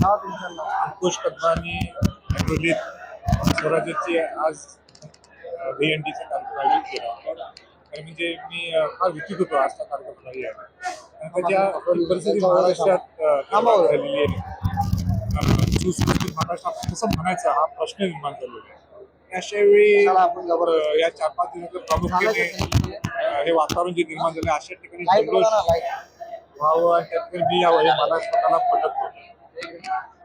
अंकुश कदमानी ॲग्रोलीत स्वराज्याची आज व्हीएनडीचा कार्यक्रम आयोजित केला होता. तर म्हणजे मी फार विचित होतो आजचा कार्यक्रम नाही आहे आणि त्याच्या परिस्थिती महाराष्ट्रात निर्माण झालेली आहे. अ, सुस्थितीत महाराष्ट्रात कसं म्हणायचं हा प्रश्न निर्माण झालेला आहे. अशा वेळी या चार पाच दिवसात प्रामुख्याने हे वातावरण जे निर्माण झालं अशा ठिकाणी जल्लोष व्हावं त्या ठिकाणी मी यावं हे मला स्वतःला नव्हतं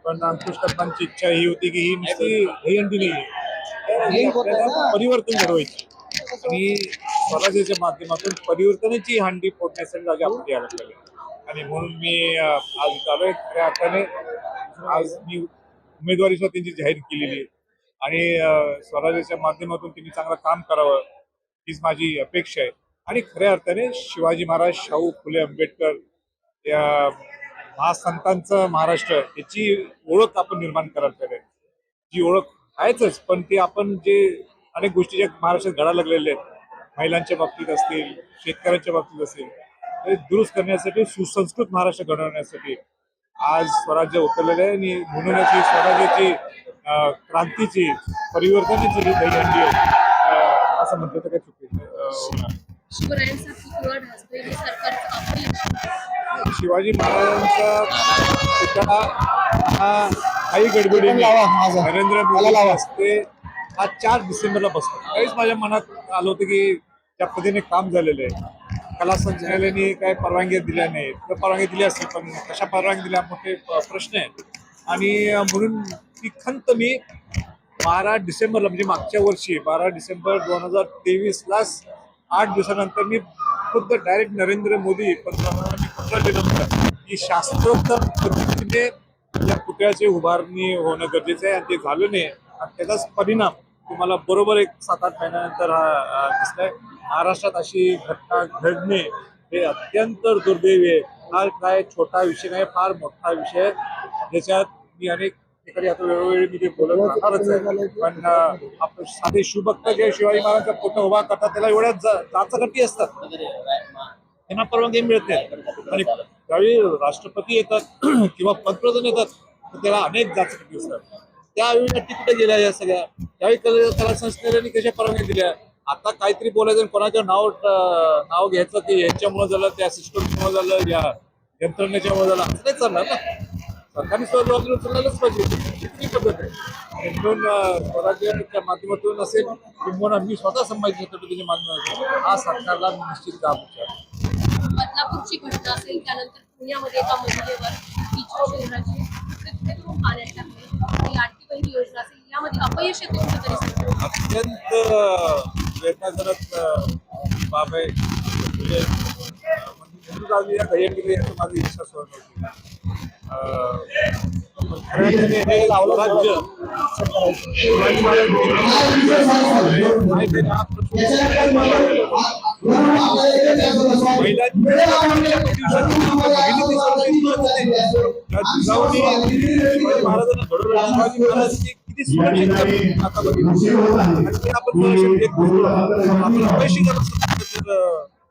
पण अंकुश कदमांची इच्छा ही होती की ही नुसती नाही ही आपल्याला परिवर्तन घडवायची. आणि स्वराज्याच्या माध्यमातून परिवर्तनाची हंडी फोडण्यासाठी जागे आपण यायला पाहिजे आणि म्हणून मी आज इथं आलोय खऱ्या अर्थाने आज मी उमेदवारी सुद्धा त्यांची जाहीर केलेली आहे. आणि स्वराज्याच्या माध्यमातून त्यांनी चांगलं काम करावं हीच माझी अपेक्षा आहे. आणि खऱ्या अर्थाने शिवाजी महाराज शाहू फुले आंबेडकर या महासंतांचं महाराष्ट्र याची ओळख आपण निर्माण करायला पाहिजे जी ओळख आहेच पण ते आपण जे अनेक गोष्टी ज्या महाराष्ट्रात घडायला लागलेल्या आहेत महिलांच्या बाबतीत असतील शेतकऱ्यांच्या बाबतीत असतील ते दुरुस्त करण्यासाठी सुसंस्कृत महाराष्ट्र घडवण्यासाठी आज स्वराज्य उतरलेलं आहे आणि म्हणूनच ही स्वराज्याची क्रांतीची परिवर्तनाची जी दहीहंडी आहे. असं म्हटलं तर काही चुकीचं शिवरायांचा सरकारचं शिवाजी महाराजांचा पुतळा हा काही माझा. नरेंद्र मोदी. हस्ते हा चार डिसेंबरला बसतो. त्यावेळेस माझ्या मनात आलं होतं की त्या पद्धतीने काम झालेलं आहे. कला संचालनालयाने काय परवानगी दिल्या नाहीत. तर परवानगी दिल्या असतील पण कशा परवानगी दिल्या मोठे प्रश्न आहेत. आणि म्हणून ती खंत मी बारा डिसेंबरला म्हणजे मागच्या वर्षी बारा डिसेंबर दोन हजार तेवीसलाच आठ दिवसानंतर मी खुद्द डायरेक्ट नरेंद्र मोदी पंतप्रधानांनी पत्र दिलं होतं की शास्त्रोक्त पद्धतीने या पुतळ्याची उभारणी होणं गरजेचं आहे आणि ते झालं नाही. आणि त्याचाच परिणाम तुम्हाला बरोबर एक सात आठ महिन्यानंतर हा दिसलाय महाराष्ट्रात अशी घटना घडणे हे अत्यंत दुर्दैवी आहे. हा काय छोटा विषय नाही फार मोठा विषय आहे. ज्याच्यात मी अनेक ठिकाणी आता वेळोवेळी मी ते बोलत राहणारच आहे. पण आपण साधे शिवभक्त जे शिवाजी महाराजांचा फोटो उभा करतात त्याला एवढ्या चाचगटी असतात. त्यांना परवानगी मिळत नाही. आणि त्यावेळी राष्ट्रपती येतात किंवा पंतप्रधान येतात तर त्याला अनेक जाचकटी असतात. त्यावेळी कुठे गेल्या या सगळ्या? त्यावेळी कला कला संस्थेने कशा परवानगी दिल्या? आता काहीतरी बोलायचं कोणाचं नाव नाव घ्यायचं की यांच्यामुळे झालं त्या सिस्टममुळे झालं या यंत्रणेच्यामुळे झालं असं नाही चालणार ना. सरकारने स्वतः उचलायलाच पाहिजे. इतकी पद्धत आहे. म्हणून स्वराज्याच्या माध्यमातून असेल किंवा मी स्वतः संभाजी छत्रपतीच्या माध्यमातून हा सरकारला निश्चित काम विचार बदलापूरची घटना असेल त्यानंतर पुण्यामध्ये एका महिलेवर शहराची पाण्यात टाकले लाडकी बहीण योजना असेल यामध्ये अपयश येते कुठेतरी सरकार. अत्यंत वेदनाजनक बाब आहे. म्हणजे अं, म्हणून आम्ही या घरी याचं माझी इच्छा हे महाराजांना घडवलं किती आपण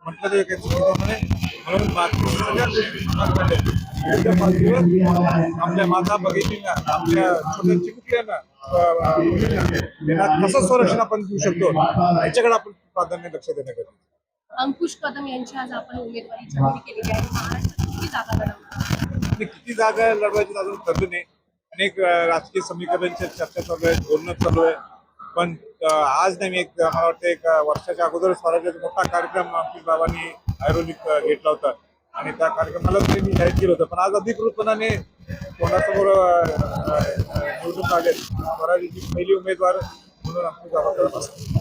म्हटलं. म्हणून आपल्या माता भगिनींना आपल्या छोट्या चिमुकल्यांना कसं संरक्षण आपण देऊ शकतो याच्याकडे आपण प्राधान्य लक्ष देणं गरजेचं. अंकुश कदम यांची आज आपण उमेदवारी जाहीर केलेली आहे महाराष्ट्रात किती जागा लढवणार किती जागा लढवायची अजून ठरलं नाही अनेक राजकीय समीकरणांच्या चर्चा चालू आहे बोलणं चालू आहे पण आज नाही मी एक मला वाटतं एक वर्षाच्या अगोदर स्वराज्याचा मोठा कार्यक्रम अंकित बाबांनी आयुर्वेदिक घेतला होता. आणि त्या कार्यक्रमाला तरी मी जाहीर केलं होतं. पण आज अधिकृतपणाने कोणासमोर निवडून आले स्वराज्याची पहिली उमेदवार म्हणून अंकित बाबा